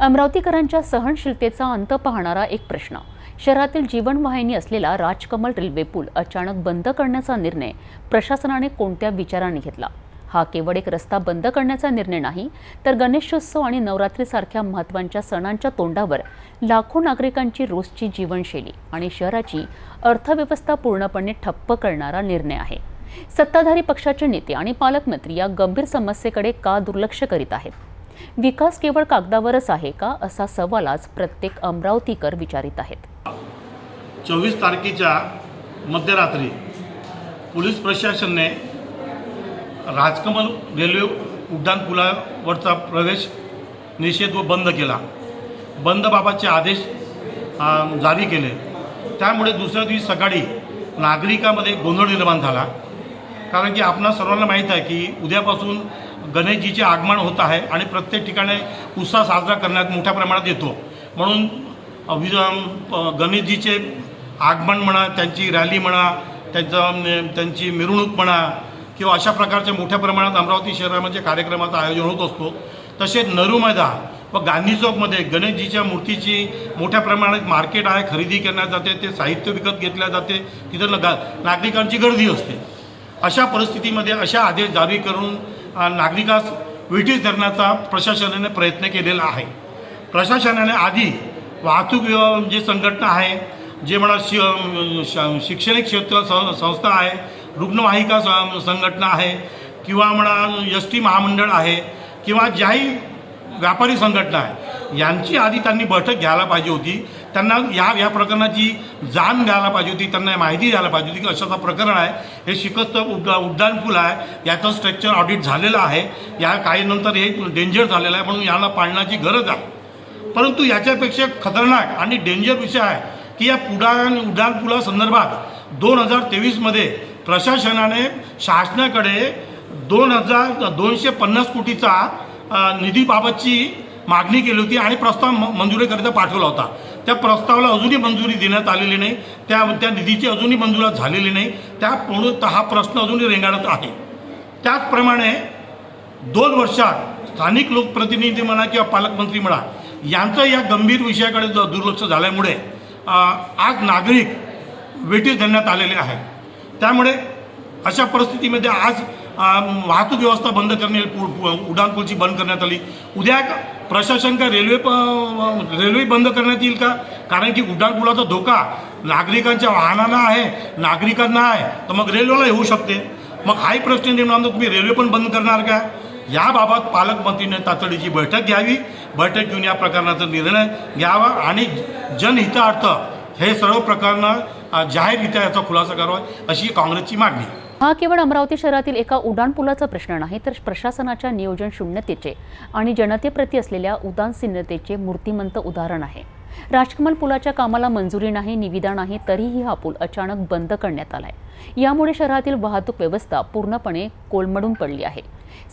अमरावतीकरांच्या सहनशीलतेचा अंत पाहणारा एक प्रश्न. शहरातील जीवनवाहिनी असलेला राजकमल रेल्वे पूल अचानक बंद करण्याचा निर्णय प्रशासनाने कोणत्या विचाराने घेतला? हा केवळ एक रस्ता बंद करण्याचा निर्णय नाही तर गणेशोत्सव आणि नवरात्रीसारख्या महत्त्वाच्या सणांच्या तोंडावर लाखो नागरिकांची रोजची जीवनशैली आणि शहराची अर्थव्यवस्था पूर्णपणे ठप्प करणारा निर्णय आहे. सत्ताधारी पक्षाचे नेते आणि पालकमंत्री या गंभीर समस्येकडे का दुर्लक्ष करीत आहेत? विकास केवळ कागदावरच आहे का असा सवाल आज प्रत्येक अमरावतीकर विचारित आहेत. चोवीस तारखेच्या मध्यरात्री पोलीस प्रशासनाने राजकमल रेल्वे उड्डाण पुलावरचा प्रवेश निषेध व बंद केला. बंदबाबतचे आदेश जारी केले. त्यामुळे दुसऱ्या दिवशी सकाळी नागरिकामध्ये गोंधळ निर्माण झाला. कारण की आपणा सर्वांना माहीत आहे की उद्यापासून गणेशजीचे आगमन होत आहे आणि प्रत्येक ठिकाणी उत्साह साजरा करण्यात मोठ्या प्रमाणात येतो. म्हणून अ, वि- गणेशजीचे आगमन म्हणा त्यांची रॅली म्हणा त्यांचं त्यांची मिरवणूक म्हणा किंवा अशा प्रकारच्या मोठ्या प्रमाणात अमरावती शहरामध्ये कार्यक्रमाचं आयोजन होत असतो. तसेच नरू मैदान व गांधी चौकमध्ये गणेशजीच्या मूर्तीची मोठ्या प्रमाणात मार्केट आहे खरेदी करण्यात जाते ते साहित्य विकत घेतल्या जाते तिथं गा नागरिकांची गर्दी असते. अशा परिस्थितीमध्ये अशा आदेश जारी करून नागरिकास विटीस धरण्याचा प्रशासनाने प्रयत्न केलेला आहे. प्रशासनाने आधी वाहतूक विभाग जे म्हणजे संघटना आहे जे म्हणा शि श- शैक्षणिक क्षेत्र सं संस्था आहे रुग्णवाहिका संघटना आहे किंवा म्हणा एस टी महामंडळ आहे किंवा ज्याही व्यापारी संघटना आहे यांची आधी त्यांनी बैठक घ्यायला पाहिजे होती. त्यांना या या प्रकरणाची जाण द्यायला पाहिजे होती. त्यांना माहिती द्यायला पाहिजे होती की अशाचं प्रकरण आहे. हे शिकस्त उड्डा उड्डाणपूल आहे. याचं स्ट्रक्चर ऑडिट झालेलं आहे. या काही नंतर हे डेंजर झालेलं आहे म्हणून याला पाळण्याची गरज आहे. परंतु याच्यापेक्षा खतरनाक आणि डेंजर विषय आहे की या पुढाण उड्डाणपुलासंदर्भात दोन हजार तेवीसमध्ये प्रशासनाने शासनाकडे दोन हजार दोनशे पन्नास कोटीचा निधीबाबतची मागणी केली होती आणि प्रस्ताव मंजुरीकरिता पाठवला होता. त्या प्रस्तावाला अजूनही मंजुरी देण्यात आलेली नाही. त्या त्या निधीची अजूनही मंजुरात झालेली नाही. त्यामुळे हा प्रश्न अजूनही रेंगाळत आहे. त्याचप्रमाणे दोन वर्षात स्थानिक लोकप्रतिनिधी म्हणा किंवा पालकमंत्री म्हणा यांचं या गंभीर विषयाकडे दुर्लक्ष झाल्यामुळे आज नागरिक वेटीस धरण्यात आलेले आहे त्यामुळे अशा परिस्थितीमध्ये आज वाहतूक व्यवस्था बंद करणे पु- पु- उड्डाण पूलची बंद करण्यात आली. उद्या प्रशासन का रेल्वे प- रेल्वे बंद करण्यात येईल का? कारण की उड्डाणपुलाचा धोका नागरिकांच्या वाहनांना आहे नागरिकांना आहे. तर मग रेल्वेला येऊ शकते. मग हाही प्रश्न निर्माण तुम्ही रेल्वे पण बंद करणार का? याबाबत पालकमंत्रीने तातडीची बैठक घ्यावी. बैठक घेऊन या प्रकरणाचा निर्णय घ्यावा आणि जनहितार्थ हे सर्व प्रकरणं जाहीररित्या याचा खुलासा करावा अशी काँग्रेसची मागणी आहे. हा केवळ अमरावती शहरातील एका उड्डाणपुलाचा प्रश्न नाही तर प्रशासनाच्या नियोजन शून्यतेचे आणि जनतेप्रती असलेल्या उदासीनतेचे मूर्तिमंत उदाहरण आहे. राजकमल पुलाच्या कामाला मंजुरी नाही निविदा नाही तरीही हा पूल अचानक बंद करण्यात आलाय. यामुळे शहरातील वाहतूक व्यवस्था पूर्णपणे कोलमडून पडली आहे.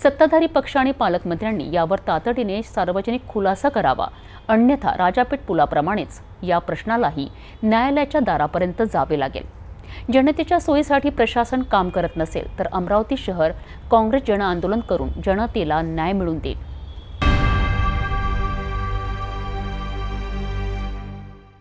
सत्ताधारी पक्ष आणि पालकमंत्र्यांनी यावर तातडीने सार्वजनिक खुलासा करावा अन्यथा राजापेठ पुलाप्रमाणेच या प्रश्नालाही न्यायालयाच्या दारापर्यंत जावे लागेल. जनतेच्या सोयीसाठी प्रशासन काम करत नसेल तर अमरावती शहर काँग्रेस जन आंदोलन करून जनतेला न्याय मिळवून देईल.